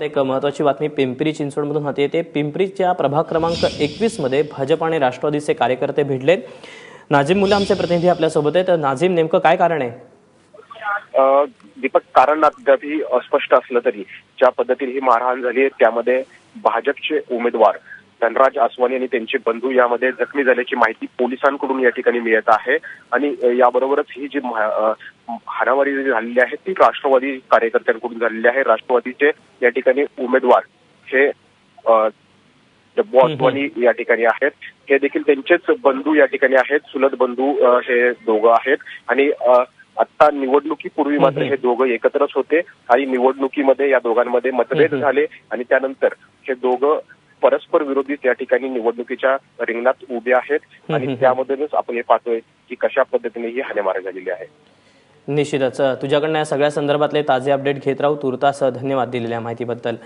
एक महत्वाची बातमी पिंपरी चिंचवडमधून हाती येते. पिंपरीच्या प्रभाग क्रमांक एकवीसमध्ये भाजप आणि राष्ट्रवादीचे कार्यकर्ते भिडलेत नाझीम मुलं आमचे प्रतिनिधी आपल्यासोबत आहेत. तर नाझीम नेमकं काय कारण आहे? दीपक कारण अद्यापही अस्पष्ट असलं तरी ज्या पद्धतीने ही मारहाण झाली आहे त्यामध्ये भाजपचे उमेदवार धनराज आसवानी आणि त्यांचे बंधू यामध्ये जखमी झाल्याची माहिती पोलिसांकडून या ठिकाणी मिळत आहे. आणि याबरोबरच ही जी हाणामारी जी झालेली आहे ती राष्ट्रवादी कार्यकर्त्यांकडून झालेली आहे. राष्ट्रवादीचे या ठिकाणी उमेदवार हे डब्बू आसवानी या ठिकाणी आहेत. हे देखील त्यांचेच बंधू या ठिकाणी आहेत. सुलत बंधू हे दोघं आहेत. आणि आता निवडणुकीपूर्वी मात्र हे दोघं एकत्रच होते. आणि निवडणुकीमध्ये या दोघांमध्ये मतभेद झाले. आणि त्यानंतर हे दोघं परस्पर विरोधी या ठिकाणी निवडणुकीच्या रिंगणात उभे आहेत आणि त्यामधूनच आपण हे पाहतोय की कशा पद्धतीने ही हानेमारी झालेली आहे. निश्चितच. तुझ्याकडनं या सगळ्या संदर्भातले ताजे अपडेट घेत राहू. तुर्तास धन्यवाद दिलेल्या माहितीबद्दल.